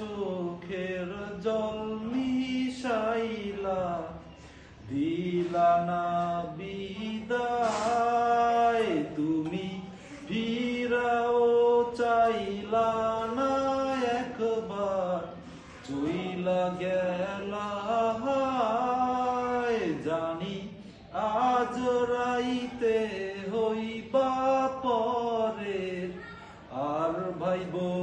চোখের জল মিশাইলা, দিলা না বিদায়, তুমি ফিরাও চাইলা না একবার, চইলা গেলা জানি আজ রাইতে হইবা পরে আর ভাইবো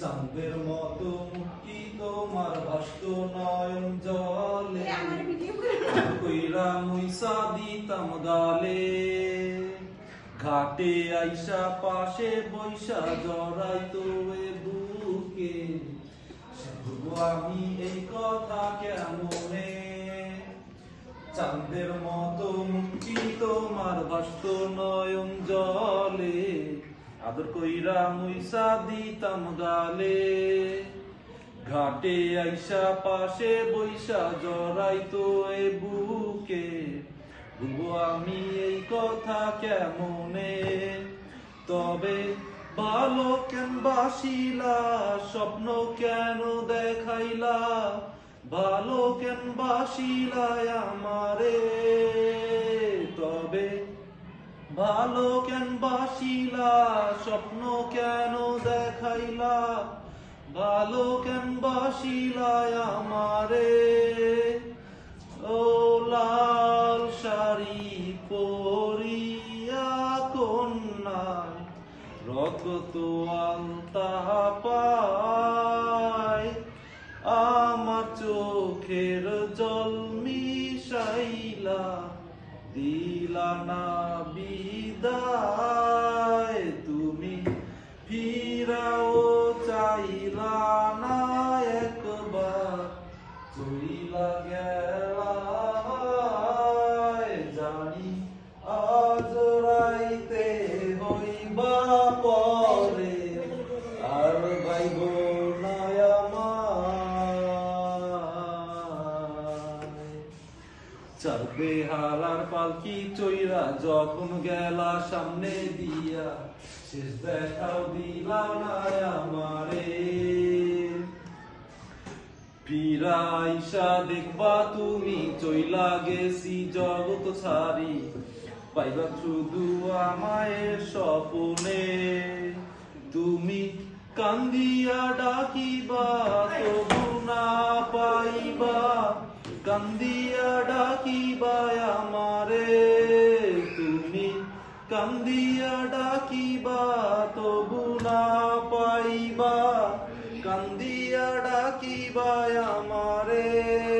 চাঁদের মতো মুক্তি তোমার ভাস্ত নয়ন জলে। কইরা মুইসা দিতাম গালে ঘাটে আইসা পাশে বৈশা জড়াই তোরে বুকে। শুধু আমি এই কথা কেমনে? চাঁদের মতো মুক্তি তোমার ভাস্ত নয়ন জলে। আদর কইরা মুইসা দিতাম গালে। ঘাটে আইসা পাশে বৈশা জড়াই তো এ বুকে। ভুলবো আমি এই কথা কেমনে? তবে ভালো কেন বাসিলা, স্বপ্ন কেন দেখাইলা? ভালো কেন বাসিলা আমারে? ভালো কেন বাসিলা, স্বপ্ন কেন দেখাইলা? ভালো কেন বাসিলা আমারে? ও লাল শাড়ি পরিয়া কন্যায় রক্ত আলতা পায়। আমার চোখের জল মিশাইলা দিলা না বিদায় তুমি ফিরাও চাইলানা একবার। চইলা গেলা জানি আজ রাইতে হইবা পরে। হালার পালকি চইরা যখন গেলা সামনে দিয়া। শেষ দেখাও দিলা আমারে। দেখবা তুমি চইলা গেছি জগৎ সারি পাইবা শুধু আমায়ের স্বপনে। তুমি কান্দিয়া কান্দিয়া ডাকিবা আমারে তুমি কান্দিয়া ডাকিবা তবু না পাইবা। কান্দিয়া ডাকিবা আমারে।